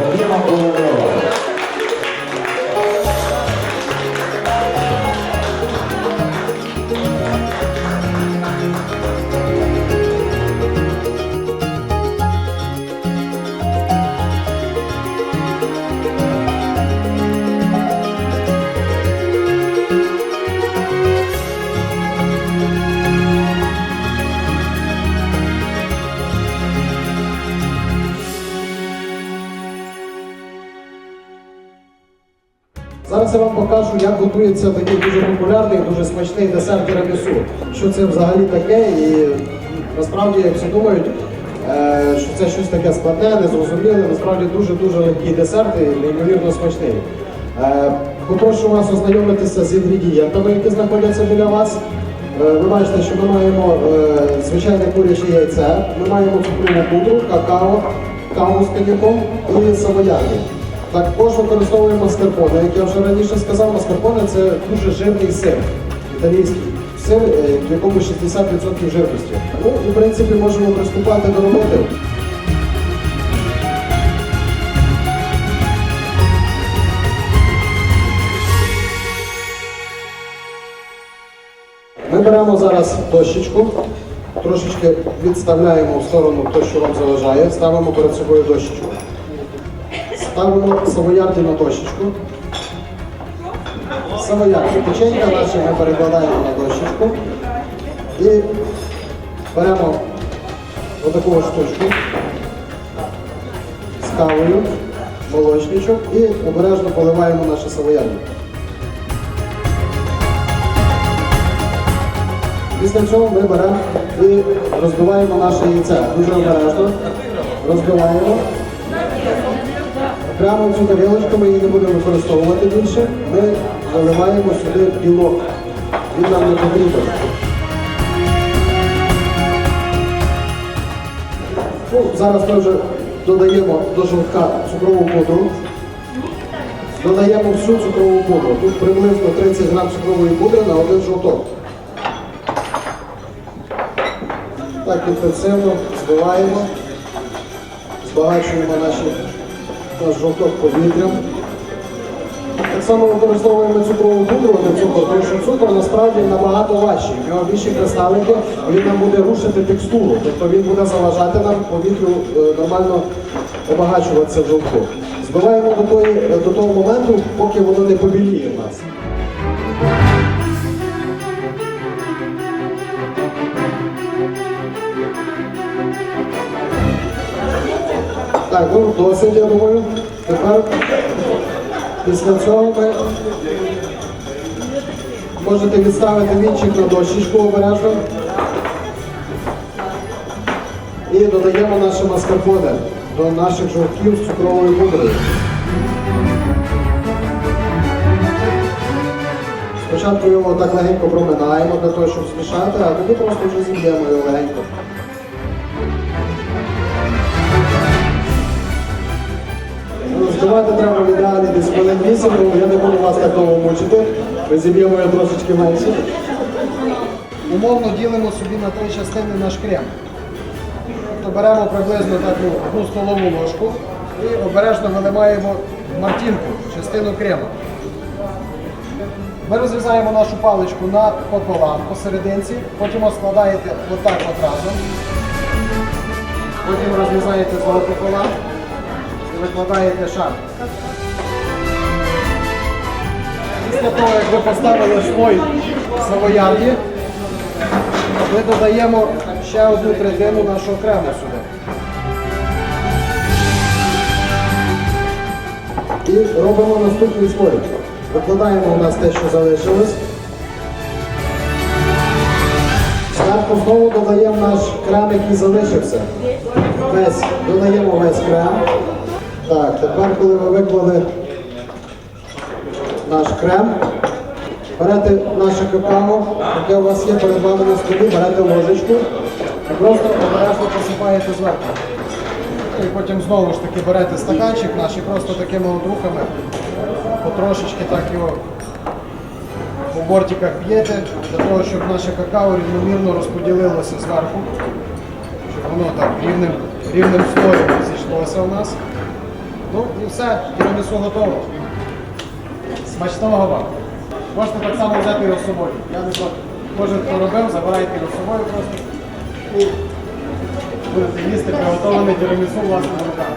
森山幸太 Зараз я вам покажу, як готується такий дуже популярний, дуже смачний десерт тирамісу. Що це взагалі таке, і насправді, як всі думають, е, що це щось таке складне, незрозуміле, насправді дуже-дуже легкий десерт і неймовірно смачний. Е, Попрошу вас ознайомитися з інгредієнтами, які знаходяться біля вас. Е, Ви бачите, що ми маємо звичайне куряче яйце, ми маємо цукрову пудру, какао, каву з коньяком і савоярді. Також використовуємо маскарпоне, як я вже раніше сказав, маскарпоне це дуже жирний сир, італійський сир, е, в якому 60% жирності. Ну, в принципі, можемо приступати до роботи. Ми беремо зараз дощечку, трошечки відставляємо в сторону те, що вам заважає, ставимо перед собою дощечку. Ставимо савоярді на дощечку. Савоярді. Печенька наші ми перекладаємо на дощечку. І беремо отаку штучку з кавою, молочничок і обережно поливаємо наші савоярді. Після цього ми беремо і розбиваємо наше яйце. Дуже обережно розбиваємо. Прямо цю тарілочку ми її не будемо використовувати більше. Ми заливаємо сюди білок. Він нам не потрібен. Ну, зараз ми вже додаємо до жовтка цукрову пудру. Додаємо всю цукрову пудру. Тут приблизно 30 грам цукрової пудри на один жовток. Так інтенсивно збиваємо, збагачуємо наші, наш жовток повітрям. Так само використовуємо цукрову пудру, не цукор, тому що цукор насправді набагато важчий. В нього більші кристалики, він нам буде рушити текстуру, тобто він буде заважати нам повітрю е, нормально обагачуватися в жовтку. Збиваємо до, тої, до того моменту, поки воно не побіліє в нас. Так, ну досить, я думаю. Тепер після цього ми можете відставити вінчик на дощечку обережно. І додаємо наше маскарпоне до наших жовтків з цукровою пудрою. Спочатку його так легенько проминаємо для того, щоб змішати, а тоді просто вже зіб'ємо його легенько. Ну, треба в ідеалі десь хвилин 8, тому я не буду вас так довго мучити. Ми зіб'ємо його трошечки менше. Умовно ділимо собі на три частини наш крем. Тобто беремо приблизно таку одну столову ложку і обережно виливаємо мартінку, частину крему. Ми розрізаємо нашу паличку на пополам посерединці, потім складаєте отак от разом. Потім розрізаєте знову пополам викладаєте шар. Після того, як ви поставили слой савоярді, ми додаємо ще одну третину нашого крему сюди. І робимо наступний слой. Викладаємо у нас те, що залишилось. Зверху знову додаємо наш крем, який залишився. Весь, додаємо весь крем. Так, тепер, коли ви виклали наш крем, берете наше какао, яке у вас є перед вами на столі, берете ложечку і просто обережно посипаєте зверху. І потім знову ж таки берете стаканчик наш і просто такими от рухами потрошечки так його по бортиках п'єте, для того, щоб наше какао рівномірно розподілилося зверху, щоб воно так рівним, рівним слоєм зійшлося у нас. Ну і все, тірамісу готово. Смачного вам. Можете так само взяти його з собою. Я не знаю, Кожен, хто робив, забирайте його з собою просто. І будете їсти приготовлене тірамісу власними руками.